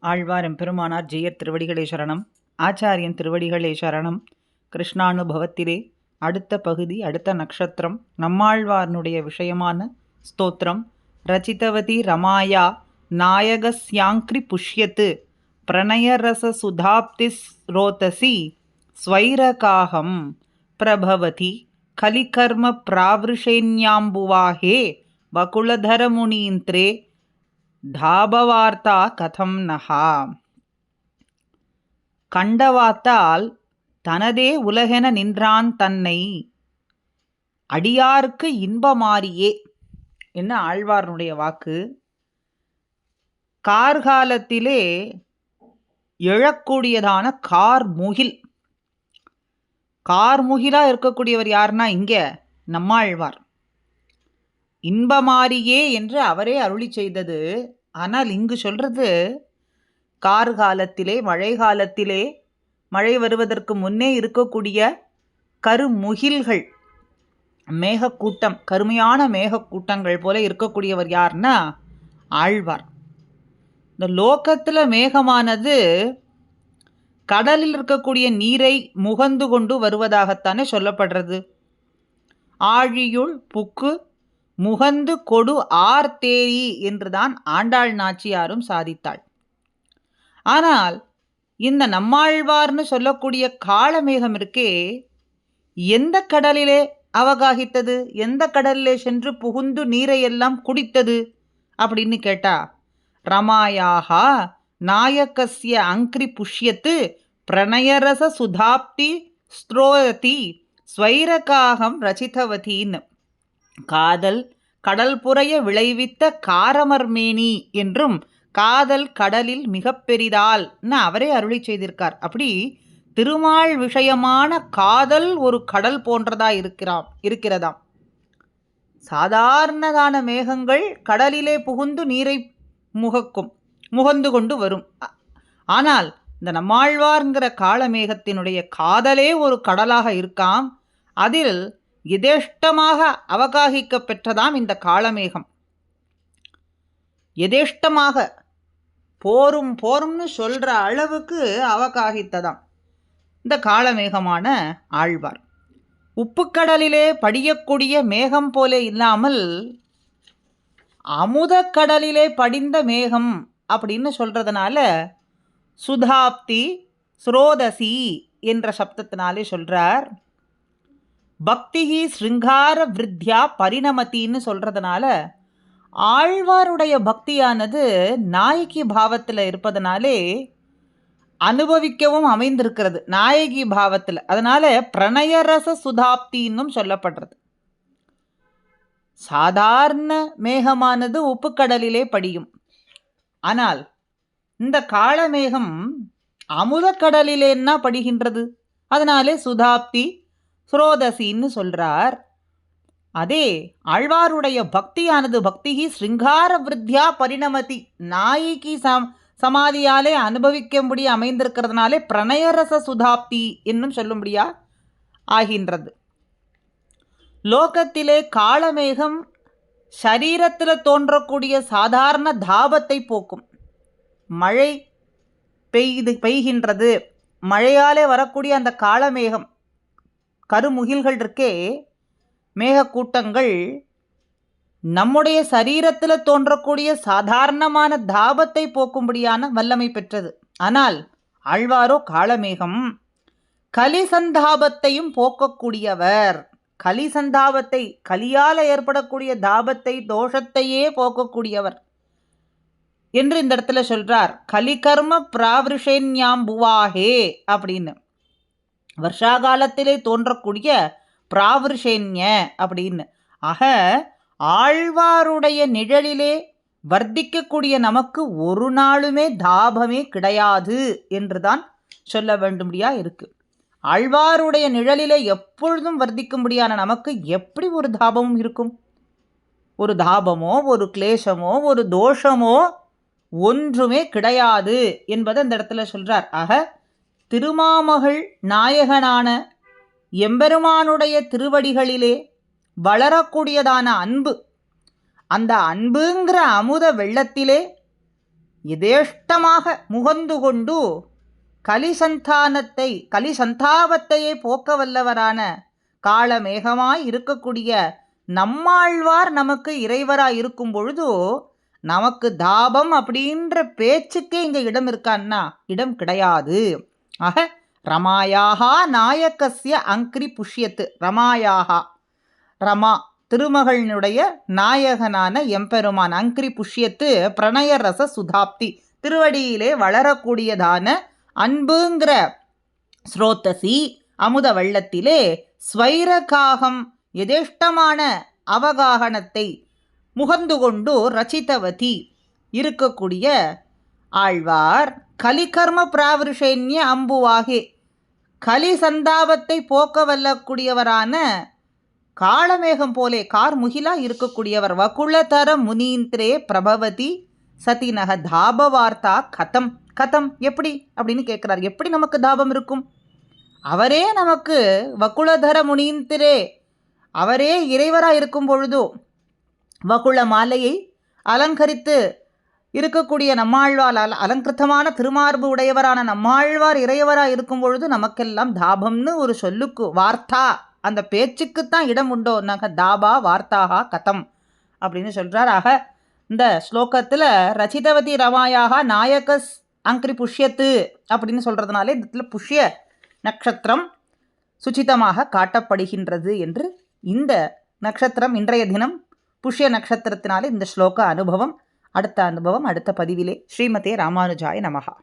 ஆழ்வார் எம்பெருமானார் ஜெயர் திருவடிகளே சரணம். ஆச்சாரியன் திருவடிகளே சரணம். கிருஷ்ணானுபவத்திலே அடுத்த பகுதி அடுத்த நட்சத்திரம் நம்மாழ்வார்னுடைய விஷயமான ஸ்தோத்திரம். ரச்சிதவதி ரமாயா நாயகஸ்யாங்கிரி புஷ்யத்து பிரணயரச சுதாப்தி ரோதசி ஸ்வைரகாகம் பிரபவதி கலிகர்ம பிராவிருஷேன்யாம்புவாகே வகுலதரமுனீந்திரே தாபவார்த்தா கதம் நகா. கண்டவாத்தால் தனதே உலகென நின்றான் தன்னை. அடியாருக்கு இன்பமாரியே. என்ன ஆழ்வார்னுடைய வாக்கு? கார்காலத்திலே எழக்கூடியதான கார் கார்முகிலாக இருக்கக்கூடியவர் யாருன்னா இங்கே நம்மாழ்வார். இன்பமாரியே என்று அவரே அருளி செய்தது. ஆனால் இங்கு சொல்றது கார் காலத்திலே மழை காலத்திலே மழை வருவதற்கு முன்னே இருக்கக்கூடிய கருமுகில்கள் மேகக்கூட்டம் கருமையான மேகக்கூட்டங்கள் போல இருக்கக்கூடியவர் யார்னா ஆழ்வார். இந்த லோகத்தில் மேகமானது கடலில் இருக்கக்கூடிய நீரை முகந்து கொண்டு வருவதாகத்தானே சொல்லப்படுறது. ஆழியுள் புக்கு முகந்து கொடு ஆர் தேரி என்றுதான் ஆண்டாள் நாச்சியாரும் சாதித்தாள். ஆனால் இந்த நம்மாழ்வார்னு சொல்லக்கூடிய காளமேகம் இருக்கே எந்த கடலிலே அவகாகித்தது? எந்த கடலிலே சென்று புகுந்து நீரையெல்லாம் குடித்தது? அப்படின்னு கேட்டா ரமாயாகா நாயக்கசிய அங்கிரி புஷ்யத்து பிரணயரச சுதாப்தி ஸ்ரோதி ஸ்வைரகாகம் ரச்சிதவதின்னு காதல் கடல் புறைய விளைவித்த காரமர்மேனி என்றும் காதல் கடலில் மிக பெரிதால் அவரே அருளி செய்திருக்கார். அப்படி திருமால் விஷயமான காதல் ஒரு கடல் போன்றதா இருக்கிறாம் இருக்கிறதாம். சாதாரணதான மேகங்கள் கடலிலே புகுந்து நீரை முகக்கும் முகந்து கொண்டு வரும். ஆனால் இந்த நம்மாழ்வார்ங்கிற காலமேகத்தினுடைய காதலே ஒரு கடலாக இருக்காம். அதில் எதேஷ்டமாக அவகாகிக்க பெற்றதாம் இந்த காளமேகம் எதேஷ்டமாக போரும் போரும்னு சொல்கிற அளவுக்கு அவகாகித்ததாம். இந்த காளமேகமான ஆழ்வார். உப்புக்கடலிலே படியக்கூடிய மேகம் போல இல்லாமல் அமுதக்கடலிலே படிந்த மேகம் அப்படின்னு சொல்கிறதுனால சுதாப்தி ஸ்ரோதசி என்ற சப்தத்தினாலே சொல்கிறார் பக்திகி ஸ்ருங்கார விருத்தியா பரிணமத்தின்னு சொல்கிறதுனால ஆழ்வாருடைய பக்தியானது நாயகி பாவத்தில் இருப்பதனாலே அனுபவிக்கவும் அமைந்திருக்கிறது. நாயகி பாவத்தில். அதனால பிரணயரச சுதாப்தின்னும் சொல்லப்படுறது. சாதாரண மேகமானது உப்புக்கடலிலே படியும். ஆனால் இந்த காளமேகம் அமுதக்கடலிலேன்னா படுகின்றது. அதனாலே சுதாப்தி ஸ்ரோதசின்னு சொல்றார். அதே ஆழ்வாருடைய பக்தியானது பக்திகி ஸ்ருங்கார விருத்தியா பரிணமதி. நாயிகி சம் சமாதியாலே அனுபவிக்கும்படி அமைந்திருக்கிறதுனாலே பிரணயரச சுதாப்தி என்னும் சொல்லும்படியா ஆகின்றது. லோகத்திலே காளமேகம் சரீரத்தில் தோன்றக்கூடிய சாதாரண தாபத்தை போக்கும். மழை பெய்து பெய்கின்றது. மழையாலே வரக்கூடிய அந்த காளமேகம் கருமுகில்கள் இருக்கே மேகக்கூட்டங்கள் நம்முடைய சரீரத்தில் தோன்றக்கூடிய சாதாரணமான தாபத்தை போக்கும்படியான வல்லமை பெற்றது. ஆனால் ஆழ்வாரோ காளமேகம் கலிசந்தாபத்தையும் போக்கக்கூடியவர். கலிசந்தாபத்தை கலியால் ஏற்படக்கூடிய தாபத்தை தோஷத்தையே போக்கக்கூடியவர் என்று இந்த இடத்துல சொல்றார். கலிகர்ம பிராவிருஷேன்யாம்புவாஹே அப்படின்னு. வருஷா காலத்திலே தோன்றக்கூடிய பிராவிருஷேன்ய அப்படின்னு. ஆக ஆழ்வாருடைய நிழலிலே வர்த்திக்கக்கூடிய நமக்கு ஒரு நாளுமே தாபமே கிடையாது என்றுதான் சொல்ல வேண்டும்படியா இருக்கு. ஆழ்வாருடைய நிழலிலே எப்பொழுதும் வர்த்திக்கும்படியான நமக்கு எப்படி ஒரு தாபமும் இருக்கும்? ஒரு தாபமோ ஒரு கிளேசமோ ஒரு தோஷமோ ஒன்றுமே கிடையாது என்பதை அந்த இடத்துல சொல்றார். ஆக திருமாமகள் நாயகனான எம்பெருமானுடைய திருவடிகளிலே வளரக்கூடியதான அன்பு. அந்த அன்புங்கிற அமுத வெள்ளத்திலே எதேஷ்டமாக முகந்து கொண்டு கலிசந்தானத்தை கலிசந்தாபத்தையே போக்க வல்லவரான காலமேகமாய் இருக்கக்கூடிய நம்மாழ்வார் நமக்கு இறைவராய் இருக்கும் பொழுது நமக்கு தாபம் அப்படின்ற பேச்சுக்கே இங்கே இடம் இருக்கான்னா இடம் கிடையாது. ஆக ரமாயாகா நாயக்கசிய அங்கிரி புஷ்யத்து. ரமாயாகா ரமா திருமகளினுடைய நாயகனான எம்பெருமான் அங்கிரி புஷ்யத்து பிரணய ரச சுதாப்தி. திருவடியிலே வளரக்கூடியதான அன்புங்கிற ஸ்ரோத்தசி அமுத வெள்ளத்திலே ஸ்வைரகாகம் எதேஷ்டமான அவகாகனத்தை முகந்து கொண்டு ரச்சிதவதி இருக்கக்கூடிய ஆழ்வார். கலிகர்ம பிராவிருஷேன்ய அம்புவாகே. கலி சந்தாபத்தை போக்க வல்லக்கூடியவரான காளமேகம் போலே கார் முகிலா இருக்கக்கூடியவர். வகுளதர முனீந்திரே பிரபவதி சதிநக தாப வார்த்தா கதம். கதம் எப்படி? அப்படின்னு கேட்குறார். எப்படி நமக்கு தாபம் இருக்கும்? அவரே நமக்கு வகுளதர முனீந்திரே. அவரே இறைவராக இருக்கும் பொழுதோ வகுள மாலையை அலங்கரித்து இருக்கக்கூடிய நம்மாழ்வால் அல அலங்கிருத்தமான திருமார்பு உடையவரான நம்மாழ்வார் இறையவராக இருக்கும் பொழுது நமக்கெல்லாம் தாபம்னு ஒரு சொல்லுக்கு வார்த்தா அந்த பேச்சுக்குத்தான் இடம் உண்டோ? நாங்க தாபா வார்த்தாகா கதம் அப்படின்னு சொல்கிறார் ஆக இந்த ஸ்லோகத்தில் ரச்சிதவதி ரமாயாக நாயகஸ் அங்கிரி புஷ்யத்து அப்படின்னு சொல்கிறதுனாலே இந்த புஷ்ய நட்சத்திரம் சுச்சிதமாக காட்டப்படுகின்றது என்று இந்த நட்சத்திரம் இன்றைய தினம் புஷ்ய நட்சத்திரத்தினாலே இந்த ஸ்லோக அனுபவம் அடுத்த அனுபவம் அடுத்த பதிவிலே. ஸ்ரீமதே ராமானுஜாய நமகா